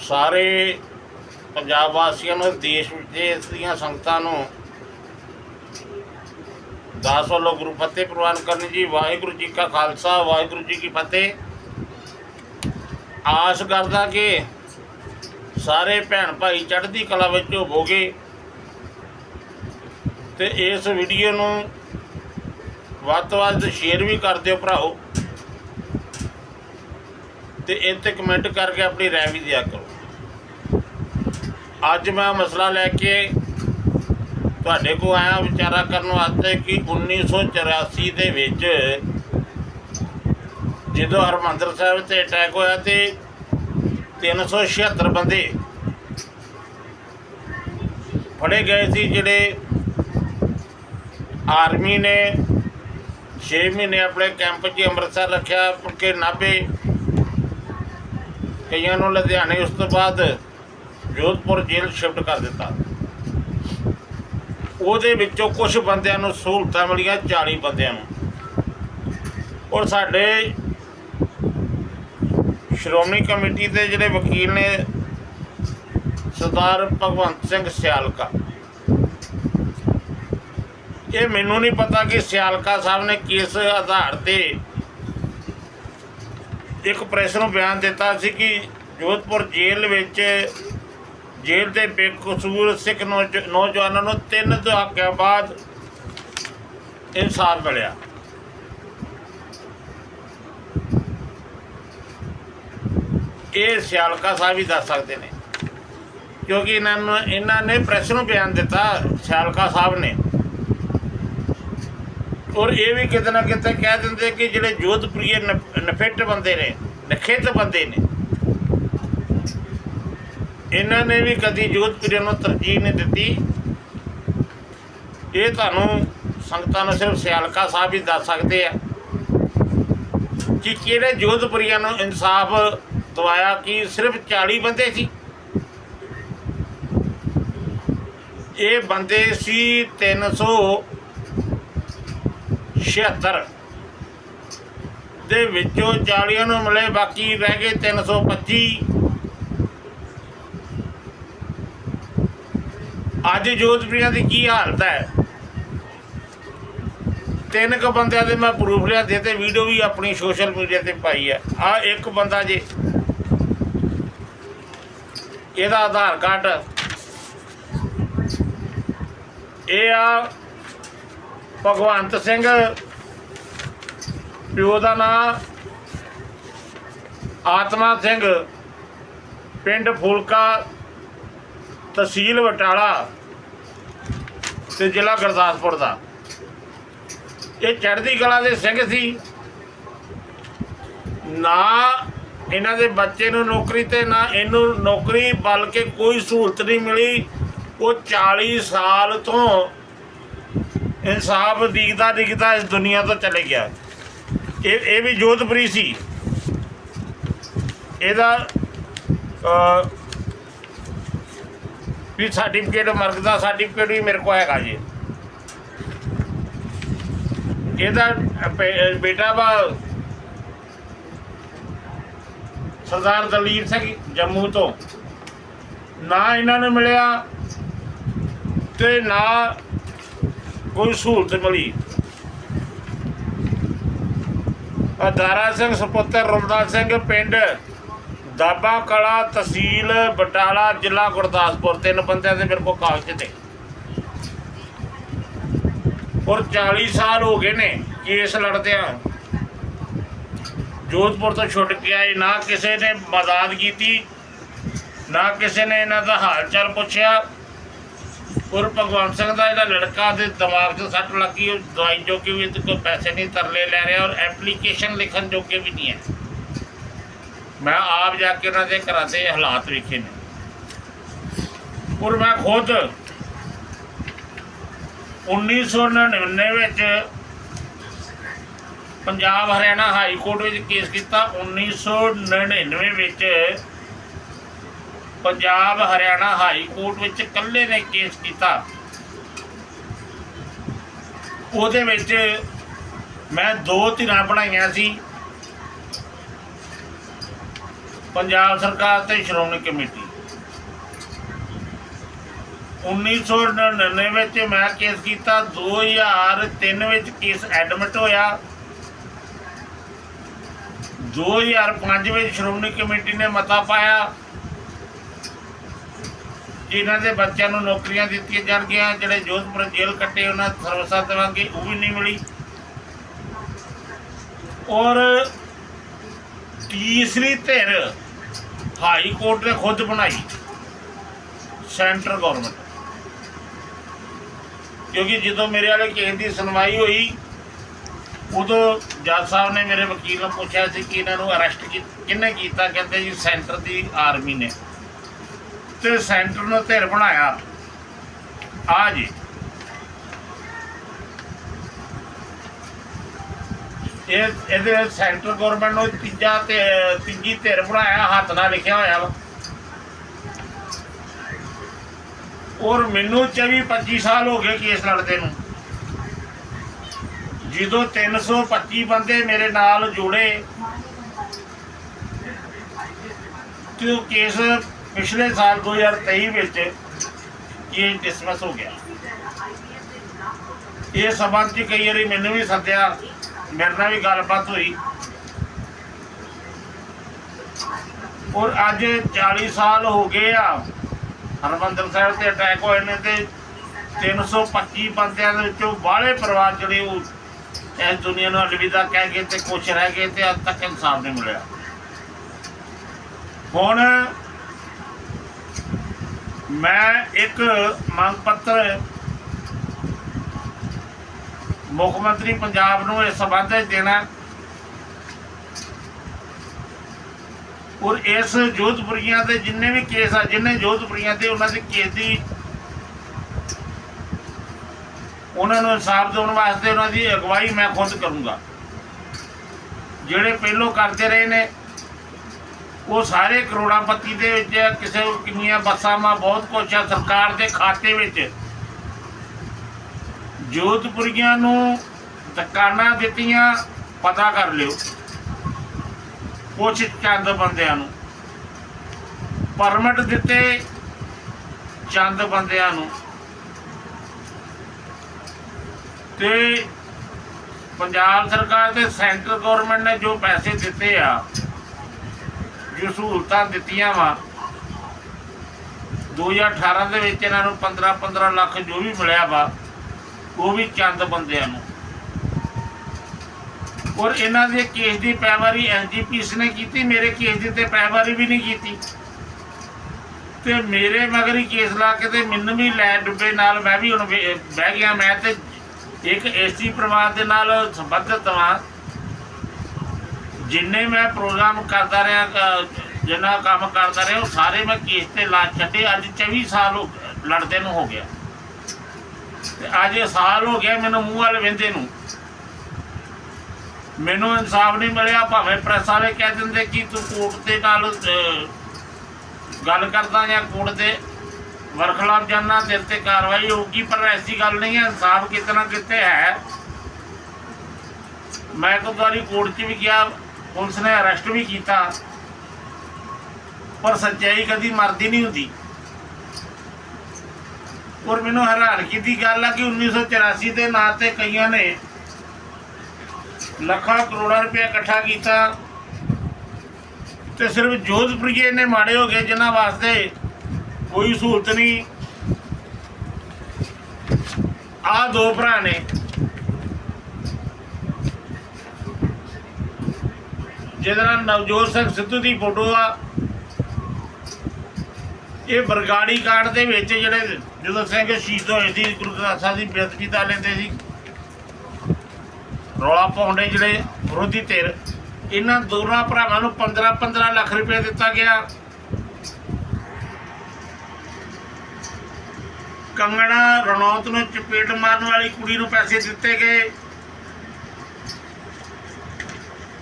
ਸਾਰੇ ਪੰਜਾਬ ਵਾਸੀਆਂ ਨੂੰ, ਦੇਸ਼ ਵਿਦੇਸ਼ ਦੀਆਂ ਸੰਗਤਾਂ ਨੂੰ ਦਾਸ ਵੱਲੋਂ ਗੁਰੂ ਫਤਿਹ ਪ੍ਰਵਾਨ ਕਰਨ ਜੀ, ਵਾਹਿਗੁਰੂ ਜੀ ਕਾ ਖਾਲਸਾ, ਵਾਹਿਗੁਰੂ ਜੀ ਕੀ ਫਤਿਹ। ਆਸ ਕਰਦਾ ਕਿ ਸਾਰੇ ਭੈਣ ਭਾਈ ਚੜ੍ਹਦੀ ਕਲਾ ਵਿੱਚ ਹੋਵੋਗੇ ਤੇ ਇਸ ਵੀਡੀਓ ਨੂੰ ਵੱਧ ਤੋਂ ਵੱਧ ਸ਼ੇਅਰ ਵੀ ਕਰ ਦਿਓ ਭਰਾਓ ਤੇ ਇਹ ਤੇ ਕਮੈਂਟ ਕਰਕੇ ਆਪਣੀ ਰਾਏ ਵੀ ਦਿਆ ਕਰੋ। ਅੱਜ ਮੈਂ ਮਸਲਾ ਲੈ ਕੇ ਤੁਹਾਡੇ ਕੋਲ ਆਇਆ, ਵਿਚਾਰਾ ਕਰਨ ਵਾਸਤੇ ਕਿ 1984 ਦੇ ਵਿੱਚ ਜਦੋਂ ਹਰਮੰਦਰ ਸਾਹਿਬ ਤੇ ਅਟੈਕ ਹੋਇਆ ਤੇ 376 ਬੰਦੇ ਫੜੇ ਗਏ ਸੀ, ਜਿਹੜੇ ਆਰਮੀ ਨੇ 6 ਮਹੀਨੇ ਆਪਣੇ ਕੈਂਪ 'ਚ ਅੰਮ੍ਰਿਤਸਰ ਰੱਖਿਆ ਕਿ ਨਾਭੇ ਕਈਆਂ ਨੂੰ ਲੁਧਿਆਣੇ ਉਸ ਤੋਂ ਬਾਅਦ ਜੋਧਪੁਰ ਜੇਲ੍ਹ ਸ਼ਿਫਟ ਕਰ ਦਿੱਤਾ। ਉਹਦੇ ਵਿੱਚੋਂ ਕੁਝ ਬੰਦਿਆਂ ਨੂੰ ਸਹੂਲਤਾਂ ਮਿਲੀਆਂ 40 ਬੰਦਿਆਂ ਨੂੰ। ਔਰ ਸਾਡੇ ਸ਼੍ਰੋਮਣੀ ਕਮੇਟੀ ਦੇ ਜਿਹੜੇ ਵਕੀਲ ਨੇ, ਸਰਦਾਰ ਭਗਵੰਤ ਸਿੰਘ ਸਿਆਲਕਾ। ਇਹ ਮੈਨੂੰ ਨਹੀਂ ਪਤਾ ਕਿ ਸਿਆਲਕਾ ਸਾਹਿਬ ਨੇ ਕਿਸ ਆਧਾਰ ਤੇ ਇੱਕ ਪ੍ਰੈਸ ਨੂੰ ਬਿਆਨ ਦਿੱਤਾ ਸੀ ਕਿ ਜੋਧਪੁਰ ਜੇਲ੍ਹ ਵਿੱਚ ਜੇਲ੍ਹ ਦੇ ਬੇਕਸੂਰ ਸਿੱਖ ਨੌਜ- ਨੌਜਵਾਨਾਂ ਨੂੰ ਤਿੰਨ ਦਹਾਕਿਆਂ ਬਾਅਦ ਇਨਸਾਫ ਮਿਲਿਆ। ਇਹ ਸਿਆਲਕਾ ਸਾਹਿਬ ਹੀ ਦੱਸ ਸਕਦੇ ਨੇ। ਕਿਉਂਕਿ ਇਹਨਾਂ ਨੂੰ, ਇਹਨਾਂ ਨੇ ਪ੍ਰੈਸ ਨੂੰ ਬਿਆਨ ਦਿੱਤਾ ਸਿਆਲਕਾ ਸਾਹਿਬ ਨੇ। ਔਰ ਇਹ ਵੀ ਕਿਤੇ ਨਾ ਕਿਤੇ ਕਹਿ ਦਿੰਦੇ ਕਿ ਜਿਹੜੇ ਜੋਧਪੁਰੀ ਨਫਿੱਟ ਬੰਦੇ ਨੇ, ਨਖਿੱਤ ਬੰਦੇ ਨੇ। ਇਹਨਾਂ ਨੇ ਵੀ ਕਦੀ ਜੋਧਪੁਰੀ ਨੂੰ ਤਰਜੀਹ ਨਹੀਂ ਦਿੱਤੀ। ਇਹ ਤੁਹਾਨੂੰ ਸੰਗਤਾਂ ਨੂੰ ਸਿਰਫ ਸਿਆਲਕਾ ਸਾਹਿਬ ਹੀ ਦੱਸ ਸਕਦੇ ਆ ਕਿ ਕਿਹੜੇ ਜੋਧਪੁਰੀਆਂ ਨੂੰ ਇਨਸਾਫ ਦਵਾਇਆ ਕਿ ਸਿਰਫ 40 ਬੰਦੇ ਸੀ। ਇਹ ਬੰਦੇ ਸੀ 376 ਦੇ ਵਿੱਚੋਂ 40 ਨੂੰ ਮਿਲੇ, ਬਾਕੀ ਰਹਿ ਗਏ 325 ਅੱਜ ਜੋਧਪੁਰੀਆਂ ਦੀ ਕੀ ਹਾਲਤ ਹੈ? ਤਿੰਨ ਕ ਬੰਦਿਆਂ ਦੇ ਮੈਂ ਪ੍ਰੂਫ ਲਿਆ ਦੇ ਤੇ ਵੀਡੀਓ ਵੀ ਆਪਣੀ ਸੋਸ਼ਲ ਮੀਡੀਆ ਤੇ ਪਾਈ ਹੈ। ਆ ਇੱਕ ਬੰਦਾ ਜੇ, ਇਹਦਾ ਆਧਾਰ ਕਾਰਡ। ਇਹ ਆ ਭਗਵੰਤ ਸਿੰਘ, ਪਿਓ ਦਾ ਨਾਂ ਆਤਮਾ ਸਿੰਘ, ਪਿੰਡ ਫੁਲਕਾ ਤਹਿਸੀਲ ਬਟਾਲਾ ਤੇ ਜ਼ਿਲ੍ਹਾ ਗੁਰਦਾਸਪੁਰ ਦਾ। ਇਹ ਚੜ੍ਹਦੀ ਕਲਾ ਦੇ ਸਿੰਘ ਸੀ। ਨਾ ਇਹਨਾਂ ਦੇ ਬੱਚੇ ਨੂੰ ਨੌਕਰੀ ਤੇ, ਨਾ ਇਹਨੂੰ ਨੌਕਰੀ, ਬਲਕਿ ਕੋਈ ਸਹੂਲਤ ਨਹੀਂ ਮਿਲੀ। ਉਹ 40 ਸਾਲ ਤੋਂ ਇਨਸਾਫ ਦਿਖਦਾ ਦਿਖਦਾ ਇਸ ਦੁਨੀਆ ਤੋਂ ਚਲੇ ਗਿਆ। ਇਹ ਇਹ ਵੀ ਜੋਧਪੁਰੀ ਸੀ। ਇਹਦਾ ਵੀ ਸਰਟੀਫਿਕੇਟ ਮਰਗ ਦਾ ਸਰਟੀਫਿਕੇਟ ਵੀ ਮੇਰੇ ਕੋਲ ਹੈਗਾ ਜੀ। ਇਹਦਾ ਬੇਟਾ ਵਾ ਸਰਦਾਰ ਦਲੀਪ ਸਿੰਘ ਜੰਮੂ ਤੋਂ। ਨਾ ਇਹਨਾਂ ਨੂੰ ਮਿਲਿਆ ਤੇ ਨਾ ਕੋਈ ਸਹੂਲਤ ਮਿਲੀ ਅਦਾਰਾ ਸਿੰਘ ਸੁਪੁੱਤਰ ਰਮਦਾਸ ਸਿੰਘ ਪਿੰਡ ਦਾਬਾ ਕਲਾ ਤਹਿਸੀਲ ਬਟਾਲਾ ਜ਼ਿਲ੍ਹਾ ਗੁਰਦਾਸਪੁਰ, ਤਿੰਨ ਬੰਦਿਆਂ ਦੇ ਮੇਰੇ ਕੋਲ ਕਾਗਜ਼ ਨੇ। ਔਰ 40 ਸਾਲ ਹੋ ਗਏ ਨੇ ਕੇਸ ਲੜਦਿਆਂ। ਜੋਧਪੁਰ ਤੋਂ ਛੁੱਟ ਕੇ ਆਏ, ਨਾ ਕਿਸੇ ਨੇ ਮਦਦ ਕੀਤੀ, ਨਾ ਕਿਸੇ ਨੇ ਇਹਨਾਂ ਦਾ ਹਾਲ ਚਾਲ ਪੁੱਛਿਆ। ਔਰ ਭਗਵੰਤ ਸਿੰਘ ਦਾ ਜਿਹੜਾ ਲੜਕਾ ਦੇ ਦਿਮਾਗ 'ਚ ਸੱਟ ਲੱਗੀ, ਉਹ ਦਵਾਈ ਜੋ ਵੀ ਇਹਦੇ ਕੋਲ ਪੈਸੇ ਨਹੀਂ, ਤਰਲੇ ਲੈ ਰਿਹਾ ਔਰ ਐਪਲੀਕੇਸ਼ਨ ਲਿਖਣ ਜੋਗੇ ਵੀ ਨਹੀਂ ਹੈ। ਮੈਂ ਆਪ ਜਾ ਕੇ ਉਹਨਾਂ ਦੇ ਘਰਾਂ ਦੇ ਹਾਲਾਤ ਵੇਖੇ ਨੇ। ਔਰ ਮੈਂ ਖੁਦ 1999 ਵਿੱਚ ਪੰਜਾਬ ਹਰਿਆਣਾ ਹਾਈ ਕੋਰਟ ਵਿੱਚ ਕੇਸ ਕੀਤਾ। 1999 ਵਿੱਚ ਪੰਜਾਬ ਹਰਿਆਣਾ ਹਾਈ ਕੋਰਟ ਵਿੱਚ ਇਕੱਲੇ ਨੇ ਕੇਸ ਕੀਤਾ। ਉਹਦੇ ਵਿੱਚ ਮੈਂ ਦੋ ਧਿਰਾਂ ਬਣਾਈਆਂ ਸੀ। ਪੰਜਾਬ ਸਰਕਾਰ ਤੇ ਸ਼੍ਰੋਮਣੀ ਕਮੇਟੀ। 1999 ਵਿੱਚ ਮੈਂ ਕੇਸ ਕੀਤਾ 2003 ਵਿੱਚ ਕੇਸ ਐਡਮਿਟ ਹੋਇਆ। 2005 ਵਿੱਚ ਸ਼੍ਰੋਮਣੀ ਕਮੇਟੀ ਨੇ ਮਤਾ ਪਾਇਆ। ਜਿਨ੍ਹਾਂ ਦੇ ਬੱਚਿਆਂ ਨੂੰ ਨੌਕਰੀਆਂ ਦਿੱਤੀਆਂ ਜਾਣਗੀਆਂ, ਜਿਹੜੇ ਜੋਧਪੁਰ ਜੇਲ੍ਹ ਕੱਟੇ ਉਹਨਾਂ ਨੂੰ ਸਰਵਿਸਾਂ ਦੇਵਾਂਗੇ, ਉਹ ਵੀ ਨਹੀਂ ਮਿਲੀ। ਔਰ ਤੀਸਰੀ ਧਿਰ ਹਾਈ ਕੋਰਟ ਨੇ ਖੁਦ ਬਣਾਈ, ਸੈਂਟਰ ਗਵਰਨਮੈਂਟ। ਕਿਉਂਕਿ ਜਦੋਂ ਮੇਰੇ ਵਾਲੇ ਕੇਸ ਦੀ ਸੁਣਵਾਈ ਹੋਈ, ਉਦੋਂ ਜੱਜ ਸਾਹਿਬ ਨੇ ਮੇਰੇ ਵਕੀਲ ਨੂੰ ਪੁੱਛਿਆ ਸੀ ਕਿ ਇਹਨਾਂ ਨੂੰ ਅਰੈਸਟ ਕਿਹਨੇ ਕੀਤਾ? ਕਹਿੰਦੇ ਜੀ ਸੈਂਟਰ ਦੀ ਆਰਮੀ ਨੇ। ਤੇ ਸੈਂਟਰ ਨੂੰ ਧਿਰ ਬਣਾਇਆ। ਆ ਜੀ। ਇਹ ਇਹਦੇ ਸੈਂਟਰ ਗਵਰਨਮੈਂਟ ਨੂੰ ਤੀਜਾ ਤੇ ਤੀਜੀ ਧਿਰ ਬਣਾਇਆ, ਹੱਥ ਨਾਲ ਲਿਖਿਆ ਹੋਇਆ ਵਾ। ਔਰ ਮੈਨੂੰ 24 25 ਸਾਲ ਹੋ ਗਏ ਕੇਸ ਲੜਦੇ ਨੂੰ। ਜਦੋਂ 325 ਬੰਦੇ ਮੇਰੇ ਨਾਲ ਜੁੜੇ, ਤੇ ਉਹ ਕੇਸ ਪਿਛਲੇ ਸਾਲ 2023 ਵਿੱਚ ਇਹ ਡਿਸਮਿਸ ਹੋ ਗਿਆ? ਇਹ ਸਬੰਧ ਚ ਕਈ ਵਾਰੀ ਮੈਨੂੰ ਵੀ ਸੱਦਿਆ, ਮੇਰੇ ਨਾਲ ਵੀ ਗੱਲਬਾਤ ਹੋਈ। ਔਰ ਅੱਜ 40 ਸਾਲ ਹੋ ਗਏ ਆ, ਹਰਮੰਦਰ ਸਾਹਿਬ ਤੇ ਅਟੈਕ ਹੋਏ ਨੇ ਤੇ 325 ਬੰਦਿਆਂ ਦੇ ਵਿੱਚੋਂ ਬਾਹਲੇ ਪਰਿਵਾਰ ਜਿਹੜੇ ਉਹ ਇਸ ਦੁਨੀਆ ਨੂੰ ਅਲਵਿਦਾ ਕਹਿ ਕੇ ਤੇ ਕੁਛ ਰਹਿ ਗਏ ਤੇ ਅੱਜ ਤੱਕ ਇਨਸਾਫ ਨਹੀਂ ਮਿਲਿਆ। ਹੁਣ ਮੈਂ ਇੱਕ ਮੰਗ ਪੱਤਰ ਮੁੱਖ ਮੰਤਰੀ ਪੰਜਾਬ ਨੂੰ ਇਸ ਸੰਬੰਧ ਵਿੱਚ ਦੇਣਾ ਔਰ ਇਸ ਜੋਧਪੁਰੀਆਂ ਦੇ ਜਿੰਨੇ ਵੀ ਕੇਸ ਆ, ਜਿੰਨੇ ਜੋਧਪੁਰੀਆਂ ਦੇ ਉਹਨਾਂ ਦੇ ਕੇਸ ਦੀ ਉਹਨਾਂ ਨੂੰ ਇਨਸਾਫ ਦੇਣ ਵਾਸਤੇ ਉਹਨਾਂ ਦੀ ਅਗਵਾਈ ਮੈਂ ਖੁਦ ਕਰੂੰਗਾ। ਜਿਹੜੇ ਪਹਿਲੋਂ ਕਰਦੇ ਰਹੇ ਨੇ ਉਹ ਸਾਰੇ ਕਰੋੜਾਪਤੀ ਦੇ ਵਿੱਚ ਕਿਸੇ ਕਿੰਨੀਆਂ ਬੱਸਾਂ ਮਾ ਬਹੁਤ ਕੁਛ ਆ ਸਰਕਾਰ ਦੇ ਖਾਤੇ ਵਿੱਚ। ਜੋਧਪੁਰੀਆਂ ਨੂੰ ਦੁਕਾਨਾਂ ਦਿੱਤੀਆਂ, ਪਤਾ ਕਰ ਲਿਓ। ਕੁਛ ਚੰਦ ਬੰਦਿਆਂ ਨੂੰ। ਪਰਮਿਟ ਦਿੱਤੇ ਚੰਦ ਬੰਦਿਆਂ ਨੂੰ। ਤੇ ਪੰਜਾਬ ਸਰਕਾਰ ਤੇ ਸੈਂਟਰ ਗਵਰਨਮੈਂਟ ਨੇ ਜੋ ਪੈਸੇ ਦਿੱਤੇ ਆ ਜੋ ਸਹੂਲਤਾਂ ਦਿੱਤੀਆਂ ਵਾ 2018 ਦੇ ਵਿੱਚ ਇਹਨਾਂ ਨੂੰ 15 15 ਲੱਖ ਜੋ ਵੀ ਮਿਲਿਆ ਵਾ, ਉਹ ਵੀ ਚੰਦ ਬੰਦਿਆਂ ਨੂੰ। ਔਰ ਇਹਨਾਂ ਦੇ ਕੇਸ ਦੀ ਪੈਵਾਰੀ ਐਨਜੀਪੀਸ ਨੇ ਕੀਤੀ, ਮੇਰੇ ਕੇਸ ਦੀ ਤੇ ਪੈਵਾਰੀ ਵੀ ਨਹੀਂ ਕੀਤੀ। ਤੇ ਮੇਰੇ ਮਗਰ ਹੀ ਕੇਸ ਲਾ ਕੇ ਤੇ ਮੈਨੂੰ ਵੀ ਲੈ ਡੁੱਬੇ ਨਾਲ, ਮੈਂ ਵੀ ਹੁਣ ਬਹਿ ਗਿਆ ਮੈਂ ਤੇ ਇੱਕ ਏਸੀ ਪਰਿਵਾਰ ਦੇ ਨਾਲ ਸੰਬੰਧਿਤ ਹਾਂ ਜਿੰਨੇ ਮੈਂ ਪ੍ਰੋਗਰਾਮ ਕਰਦਾ ਰਿਹਾ ਜਿੰਨਾ ਕੰਮ ਕਰਦਾ ਰਿਹਾ, ਉਹ ਸਾਰੇ ਮੈਂ ਕੇਸ ਤੇ ਲਾ ਛੱਡੇ। ਅੱਜ 24 ਸਾਲ ਹੋ ਲੜਦੇ ਨੂੰ ਹੋ ਗਿਆ। ਤੇ ਅੱਜ ਇਹ ਸਾਲ ਹੋ ਗਿਆ ਮੈਨੂੰ ਮੂੰਹ ਵਾਲੇ ਵੰਦੇ ਨੂੰ। ਮੈਨੂੰ ਇਨਸਾਫ ਨਹੀਂ ਮਿਲਿਆ, ਭਾਵੇਂ ਪ੍ਰੈਸ ਵਾਲੇ ਕਹਿ ਦਿੰਦੇ ਕਿ ਤੂੰ ਕੋਰਟ ਦੇ ਨਾਲ ਗੱਲ ਕਰਦਾ ਜਾਂ ਕੋਰਟ ਦੇ ਵਰਖਲਾਫ ਜਾਨਾ, ਤੇਰੇ ਤੇ ਕਾਰਵਾਈ ਹੋਊਗੀ, ਪਰ ਐਸੀ ਗੱਲ ਨਹੀਂ ਹੈ, ਇਨਸਾਫ ਕਿਤਨਾ ਕਿਤੇ ਹੈ। ਮੈਂ ਇੱਕ ਵਾਰੀ ਕੋਰਟ 'ਚ ਵੀ ਗਿਆ ਪੁਲਿਸ ਨੇ ਅਰੈਸਟ ਵੀ ਕੀਤਾ। ਪਰ ਸੱਚਾਈ ਕਦੀ ਮਰਦੀ ਨਹੀਂ ਹੁੰਦੀ। ਔਰ ਮੈਨੂੰ ਹੈਰਾਨਗੀ ਦੀ ਗੱਲ ਆ ਕਿ 1984 ਦੇ ਨਾਂ ਤੇ ਕਈਆਂ ਨੇ ਲੱਖਾਂ ਕਰੋੜਾਂ ਰੁਪਏ ਇਕੱਠਾ ਕੀਤਾ। ਤੇ ਸਿਰਫ ਜੋਧਪੁਰੀਏ ਨੇ ਮਾੜੇ ਹੋ ਗਏ ਜਿਨ੍ਹਾਂ ਵਾਸਤੇ ਕੋਈ ਸਹੂਲਤ ਨਹੀਂ। ਆ ਦੋ ਭਰਾ ਨੇ। ਜਿਹਦੇ ਨਾਲ ਨਵਜੋਤ ਸਿੰਘ ਸਿੱਧੂ ਦੀ ਫੋਟੋ ਆ। ਇਹ ਬਰਗਾੜੀ ਕਾਂਡ ਦੇ ਵਿੱਚ ਜਿਹੜੇ ਜਦੋਂ ਸਿੰਘ ਸ਼ਹੀਦ ਹੋਏ ਸੀ, ਗੁਰੂ ਗ੍ਰੰਥ ਸਾਹਿਬ ਦੀ ਬੇਅਦਬੀ ਦਾ ਲੈਂਦੇ ਸੀ। ਰੌਲਾ ਪਾਉਂਦੇ ਜਿਹੜੇ ਵਿਰੋਧੀ ਧਿਰ, ਇਹਨਾਂ ਦੋਨਾਂ ਭਰਾਵਾਂ ਨੂੰ 15 15 ਲੱਖ ਰੁਪਏ ਦਿੱਤਾ ਗਿਆ। ਕੰਗਣਾ ਰਣੌਤ ਨੂੰ ਚਪੇਟ ਮਾਰਨ ਵਾਲੀ ਕੁੜੀ ਨੂੰ ਪੈਸੇ ਦਿੱਤੇ ਗਏ।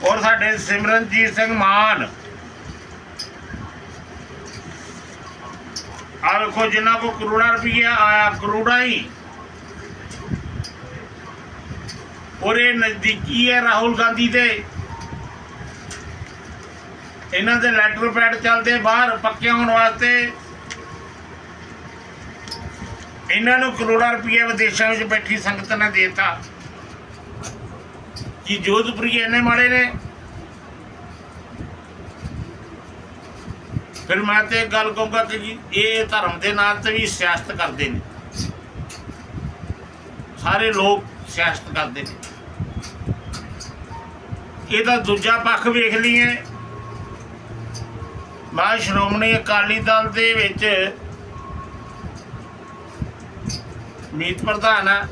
ਔਰ ਸਾਡੇ ਸਿਮਰਨਜੀਤ ਸਿੰਘ ਮਾਨ। ਆ ਵੇਖੋ ਜਿਨ੍ਹਾਂ ਕੋ ਕਰੋੜਾ ਰੁਪਈਆ ਆਇਆ, ਕਰੋੜਾ ਹੀ। ਔਰ ਇਹ ਨਜ਼ਦੀਕੀ ਹੈ ਰਾਹੁਲ ਗਾਂਧੀ ਦੇ। ਇਹਨਾਂ ਦੇ ਲੈਟਰ ਪੈਡ ਚੱਲਦੇ ਬਾਹਰ, ਪੱਕੇ ਹੋਣ ਵਾਸਤੇ। ਇਹਨਾਂ ਨੂੰ ਕਰੋੜਾਂ ਰੁਪਏ ਵਿਦੇਸ਼ਾਂ ਵਿੱਚ ਬੈਠੀ ਸੰਗਤ ਨੇ ਦਿੱਤਾ। ਕਿ ਜੋਧਪੁਰੀ ਇੰਨੇ ਮਾੜੇ ਨੇ? ਫਿਰ ਮੈਂ ਤੇ ਗੱਲ ਕਹੂੰਗਾ ਕਿ ਜੀ, ਇਹ ਧਰਮ ਦੇ ਨਾਂ ਤੇ ਵੀ ਸਿਆਸਤ ਕਰਦੇ ਨੇ। ਸਾਰੇ ਲੋਕ ਸਿਆਸਤ ਕਰਦੇ ਨੇ। ਇਹਦਾ ਦੂਜਾ ਪੱਖ ਵੇਖ ਲਈਏ। ਮੈਂ ਸ਼੍ਰੋਮਣੀ ਅਕਾਲੀ ਦਲ ਦੇ ਵਿੱਚ ਮੀਤ ਪ੍ਰਧਾਨ ਆ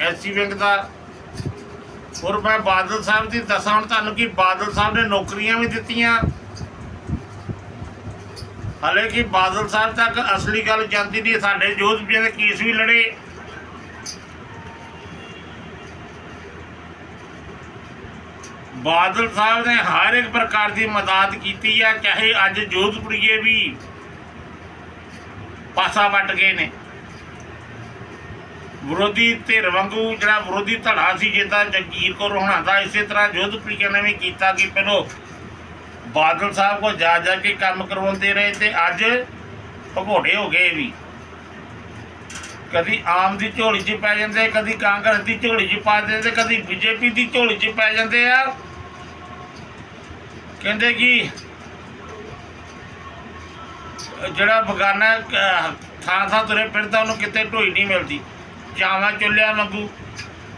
ਐਸਸੀ ਵਿੰਗ ਦਾ ਔਰ ਮੈਂ ਬਾਦਲ ਸਾਹਿਬ ਦੀ ਦੱਸਾਂ ਹੁਣ ਤੁਹਾਨੂੰ ਕਿ ਬਾਦਲ ਸਾਹਿਬ ਨੇ ਨੌਕਰੀਆਂ ਵੀ ਦਿੱਤੀਆਂ। ਹਲੇ ਕਿ ਬਾਦਲ ਸਾਹਿਬ ਤੱਕ ਅਸਲੀ ਗੱਲ ਜਾਂਦੀ ਨਹੀਂ, ਸਾਡੇ ਜੋਧਪੁਰੀਆਂ ਦੇ ਕੇਸ ਵੀ ਲੜੇ। ਬਾਦਲ ਸਾਹਿਬ ਨੇ ਹਰ ਇੱਕ ਪ੍ਰਕਾਰ ਦੀ ਮਦਦ ਕੀਤੀ ਆ, ਚਾਹੇ ਅੱਜ ਜੋਧਪੁਰੀਏ ਵੀ ਪਾਸਾ ਵੱਟ ਗਏ ਨੇ। ਵਿਰੋਧੀ ਧਿਰ ਵਾਂਗੂ ਜਿਹੜਾ ਵਿਰੋਧੀ ਧੜਾ ਸੀ ਜਿੱਦਾਂ ਜਗੀਰ ਕੌਰ ਹੋਣਾ ਦਾ ਇਸੇ ਤਰ੍ਹਾਂ ਜੋਧਪੁਰੀਏ ਨੇ ਵੀ ਕੀਤਾ ਕਿ ਪਹਿਲੋ ਬਾਦਲ ਸਾਹਿਬ ਕੋ ਜਾ ਜਾ ਕੇ ਕੰਮ ਕਰਵਾਉਂਦੇ ਰਹੇ ਤੇ ਅੱਜ ਭਗੋੜੇ ਹੋ ਗਏ ਵੀ। ਕਦੀ ਆਮ ਦੀ ਝੋਲੀ 'ਚ ਪੈ ਜਾਂਦੇ, ਕਦੀ ਕਾਂਗਰਸ ਦੀ ਝੋਲੀ 'ਚ ਪਾ ਦਿੰਦੇ ਕਦੀ ਬੀਜੇਪੀ ਦੀ ਝੋਲੀ 'ਚ ਪੈ ਜਾਂਦੇ ਆ। ਕਹਿੰਦੇ ਕਿ ਜਿਹੜਾ ਬਗਾਨਾ ਥਾਂ ਥਾਂ ਤੁਰੇ ਫਿਰਦਾ, ਉਹਨੂੰ ਕਿਤੇ ਢੋਈ ਨਹੀਂ ਮਿਲਦੀ। ਚਾਵਾਂ ਚੁੱਲਿਆ ਵਾਂਗੂ।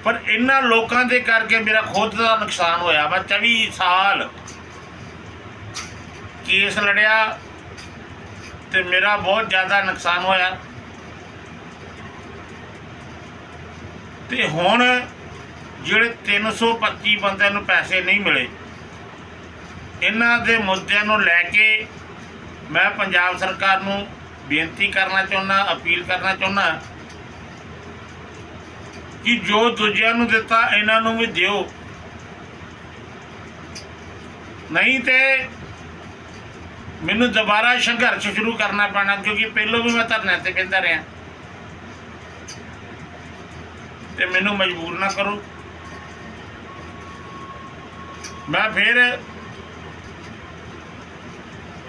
ਪਰ ਇਹਨਾਂ ਲੋਕਾਂ ਦੇ ਕਰਕੇ ਮੇਰਾ ਖੁਦ ਦਾ ਨੁਕਸਾਨ ਹੋਇਆ ਮੈਂ 24 ਸਾਲ ਕੇਸ ਲੜਿਆ ਤੇ ਮੇਰਾ ਬਹੁਤ ਜ਼ਿਆਦਾ ਨੁਕਸਾਨ ਹੋਇਆ। ਤੇ ਹੁਣ ਜਿਹੜੇ 325 ਬੰਦਿਆਂ ਨੂੰ ਪੈਸੇ ਨਹੀਂ ਮਿਲੇ, ਇਹਨਾਂ ਦੇ ਮੁੱਦਿਆਂ ਨੂੰ ਲੈ ਕੇ ਮੈਂ ਪੰਜਾਬ ਸਰਕਾਰ ਨੂੰ ਬੇਨਤੀ ਕਰਨਾ ਚਾਹੁੰਦਾ, ਅਪੀਲ ਕਰਨਾ ਚਾਹੁੰਦਾ। ਕਿ ਜੋ ਦੂਜਿਆਂ ਨੂੰ ਦਿੱਤਾ, ਇਹਨਾਂ ਨੂੰ ਵੀ ਦਿਓ। ਨਹੀਂ ਤੇ ਮੈਨੂੰ ਦੁਬਾਰਾ ਸੰਘਰਸ਼ ਸ਼ੁਰੂ ਕਰਨਾ ਪੈਣਾ, ਕਿਉਂਕਿ ਪਹਿਲੋਂ ਵੀ ਮੈਂ ਧਰਨੇ ਤੇ ਕਹਿੰਦਾ ਰਿਹਾ। ਤੇ ਮੈਨੂੰ ਮਜਬੂਰ ਨਾ ਕਰੋ। ਮੈਂ ਫਿਰ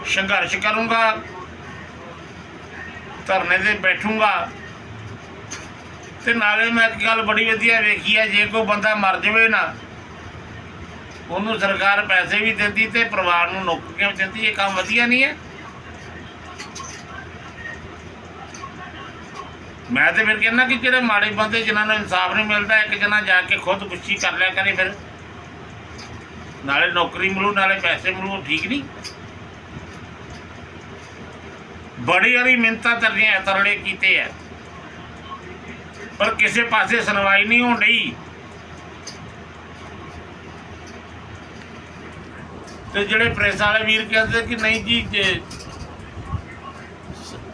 ਸੰਘਰਸ਼ ਕਰੂੰਗਾ, ਧਰਨੇ ਤੇ ਬੈਠੂੰਗਾ। ਤੇ ਨਾਲੇ ਮੈਂ ਇੱਕ ਗੱਲ ਬੜੀ ਵਧੀਆ ਵੇਖੀ ਹੈ ਜੇ ਕੋਈ ਬੰਦਾ ਮਰ ਜਾਵੇ ਨਾ, ਉਹਨੂੰ ਸਰਕਾਰ ਪੈਸੇ ਵੀ ਦਿੰਦੀ ਤੇ ਪਰਿਵਾਰ ਨੂੰ ਨੌਕਰੀਆਂ ਵੀ ਦਿੰਦੀ, ਇਹ ਕੰਮ ਵਧੀਆ ਨਹੀਂ ਹੈ। ਮੈਂ ਤੇ ਫਿਰ ਕਹਿੰਦਾ ਕਿ ਜਿਹੜੇ ਮਾੜੇ ਬੰਦੇ ਜਿਨ੍ਹਾਂ ਨੂੰ ਇਨਸਾਫ ਨਹੀਂ ਮਿਲਦਾ, ਇੱਕ ਜਣਾ ਜਾ ਕੇ ਖੁਦ ਗੁੱਸੀ ਕਰ ਲਿਆ ਕਰੇ ਫਿਰ। ਨਾਲੇ ਨੌਕਰੀ ਮਿਲੂ, ਨਾਲੇ ਪੈਸੇ ਮਿਲੂ ਠੀਕ ਨਹੀਂ। ਬੜੀ ਵਾਰੀ ਮਿੰਤਾ ਤਰਲੀਆਂ ਤਰਲੇ ਕੀਤੇ ਆ। ਪਰ ਕਿਸੇ ਪਾਸੇ ਸੁਣਵਾਈ ਨਹੀਂ ਹੋਣ ਡਈ। ਤੇ ਜਿਹੜੇ ਪ੍ਰੈਸ ਵਾਲੇ ਵੀਰ ਕਹਿੰਦੇ ਕਿ ਨਹੀਂ ਜੀ, ਜੇ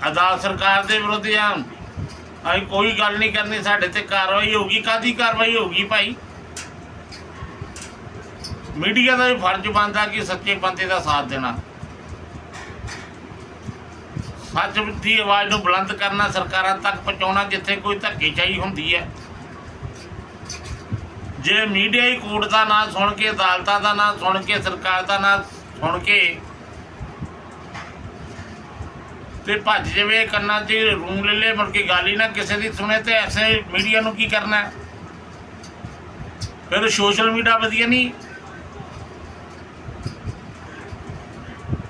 ਅਦਾਲਤ ਸਰਕਾਰ ਦੇ ਵਿਰੁੱਧ ਆ, ਅਸੀਂ ਕੋਈ ਗੱਲ ਨਹੀਂ ਕਰਨੀ, ਸਾਡੇ ਤੇ ਕਾਰਵਾਈ ਹੋਗੀ ਕਾਦੀ ਕਾਰਵਾਈ ਹੋਗੀ ਭਾਈ? ਮੀਡੀਆ ਦਾ ਵੀ ਫਰਜ਼ ਬਣਦਾ ਕਿ ਸੱਚੇ ਬੰਦੇ ਦਾ ਸਾਥ ਦੇਣਾ। ਸੱਚ ਦੀ ਆਵਾਜ਼ ਨੂੰ ਬੁਲੰਦ ਕਰਨਾ ਸਰਕਾਰਾਂ ਤੱਕ ਪਹੁੰਚਾਉਣਾ ਜਿੱਥੇ ਕੋਈ ਧੱਕੇਸ਼ਾਹੀ ਹੁੰਦੀ ਹੈ। ਜੇ ਮੀਡੀਆ ਹੀ ਕੋਰਟ ਦਾ ਨਾਂ ਸੁਣ ਕੇ, ਅਦਾਲਤਾਂ ਦਾ ਨਾਂ ਸੁਣ ਕੇ, ਸਰਕਾਰ ਦਾ ਨਾਂ ਸੁਣ ਕੇ ਤੇ ਭੱਜ ਜਾਵੇ, ਕੰਨਾਂ 'ਚ ਰੂਮ ਲੈ ਲੈ, ਮੁੜ ਕੇ ਗੱਲ ਹੀ ਨਾ ਕਿਸੇ ਦੀ ਸੁਣੇ ਤੇ ਐਸੇ ਮੀਡੀਆ ਨੂੰ ਕੀ ਕਰਨਾ ਫਿਰ ਸੋਸ਼ਲ ਮੀਡੀਆ ਵਧੀਆ ਨਹੀਂ।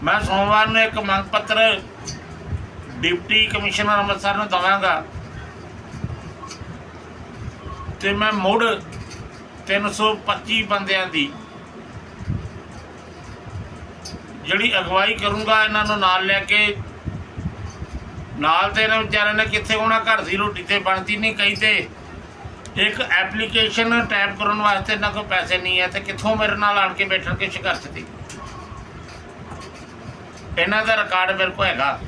ਮੈਂ ਸੋਮਵਾਰ ਨੂੰ ਇੱਕ ਮੰਗ ਪੱਤਰ ਡਿਪਟੀ ਕਮਿਸ਼ਨਰ ਅੰਮ੍ਰਿਤਸਰ ਨੂੰ ਦਵਾਂਗਾ। ਤੇ ਮੈਂ ਮੁੜ 325 ਬੰਦਿਆਂ ਦੀ ਜਿਹੜੀ ਅਗਵਾਈ ਕਰੂੰਗਾ, ਇਹਨਾਂ ਨੂੰ ਨਾਲ ਲੈ ਕੇ। ਨਾਲ ਤੇ ਇਹਨਾਂ ਵਿਚਾਰਿਆਂ ਨੇ ਕਿੱਥੇ ਹੋਣਾ, ਘਰ ਦੀ ਰੋਟੀ ਤੇ ਬਣਦੀ ਨਹੀਂ ਕਈ ਤੇ। ਇੱਕ ਐਪਲੀਕੇਸ਼ਨ ਟਾਈਪ ਕਰਨ ਵਾਸਤੇ ਇਹਨਾਂ ਕੋਲ ਪੈਸੇ ਨਹੀਂ ਹੈ ਤੇ ਕਿੱਥੋਂ ਮੇਰੇ ਨਾਲ ਆਣ ਕੇ ਬੈਠਣ ਬੈਠਣਗੇ ਸੰਘਰਸ਼ ਤੇ ਇਹਨਾਂ ਦਾ ਰਿਕਾਰਡ ਮੇਰੇ ਕੋਲ ਹੈਗਾ।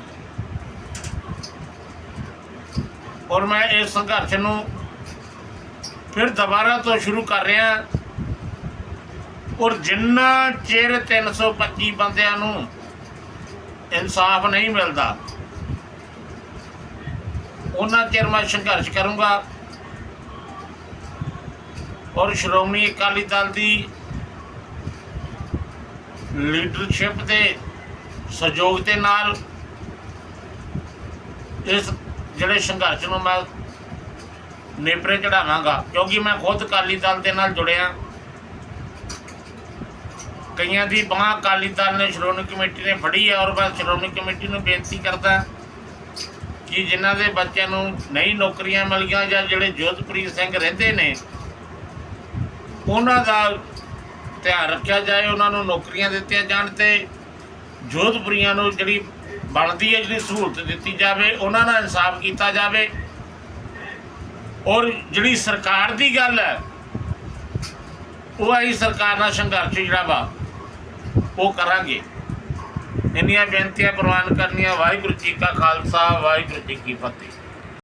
ਔਰ ਮੈਂ ਇਸ ਸੰਘਰਸ਼ ਨੂੰ ਫਿਰ ਦੁਬਾਰਾ ਤੋਂ ਸ਼ੁਰੂ ਕਰ ਰਿਹਾ ਔਰ ਜਿੰਨਾ ਚਿਰ 325 ਬੰਦਿਆਂ ਨੂੰ ਇਨਸਾਫ ਨਹੀਂ ਮਿਲਦਾ, ਉਹਨਾਂ ਚਿਰ ਮੈਂ ਸੰਘਰਸ਼ ਕਰੂੰਗਾ। ਔਰ ਸ਼੍ਰੋਮਣੀ ਅਕਾਲੀ ਦਲ ਦੀ ਲੀਡਰਸ਼ਿਪ ਦੇ ਸਹਿਯੋਗ ਦੇ ਨਾਲ ਇਸ ਜਿਹੜੇ ਸੰਘਰਸ਼ ਨੂੰ ਮੈਂ ਨੇਪਰੇ ਚੜਾਵਾਂਗਾ, ਕਿਉਂਕਿ ਮੈਂ ਖੁਦ ਅਕਾਲੀ ਦਲ ਦੇ ਨਾਲ ਜੁੜਿਆ। ਕਈਆਂ ਦੀ ਬਾਂਹ ਅਕਾਲੀ ਦਲ ਨੇ ਸ਼੍ਰੋਮਣੀ ਕਮੇਟੀ ਨੇ ਫੜੀ ਹੈ ਔਰ ਮੈਂ ਸ਼੍ਰੋਮਣੀ ਕਮੇਟੀ ਨੂੰ ਬੇਨਤੀ ਕਰਦਾ ਕਿ ਜਿਨ੍ਹਾਂ ਦੇ ਬੱਚਿਆਂ ਨੂੰ ਨਹੀਂ ਨੌਕਰੀਆਂ ਮਿਲੀਆਂ ਜਾਂ ਜਿਹੜੇ ਜੋਧਪ੍ਰੀਤ ਸਿੰਘ ਰਹਿੰਦੇ ਨੇ, ਉਹਨਾਂ ਦਾ ਧਿਆਨ ਰੱਖਿਆ ਜਾਏ, ਉਹਨਾਂ ਨੂੰ ਨੌਕਰੀਆਂ ਦਿੱਤੀਆਂ ਜਾਣ ਤੇ ਜੋਧਪੁਰੀਆਂ ਨੂੰ ਜਿਹੜੀ ਬਣਦੀ ਹੈ, ਜਿਹੜੀ ਸਹੂਲਤ ਦਿੱਤੀ ਜਾਵੇ, ਉਹਨਾਂ ਨਾਲ ਇਨਸਾਫ ਕੀਤਾ ਜਾਵੇ। ਔਰ ਜਿਹੜੀ ਸਰਕਾਰ ਦੀ ਗੱਲ ਹੈ, ਉਹ ਆਈ ਸਰਕਾਰ ਨਾਲ ਸੰਘਰਸ਼ ਜਿਹੜਾ ਵਾ, ਉਹ ਕਰਾਂਗੇ। ਇੰਨੀਆਂ ਬੇਨਤੀਆਂ ਪ੍ਰਵਾਨ ਕਰਨੀਆਂ, ਵਾਹਿਗੁਰੂ ਜੀ ਕਾ ਖਾਲਸਾ, ਵਾਹਿਗੁਰੂ ਜੀ ਕੀ ਫਤਿਹ।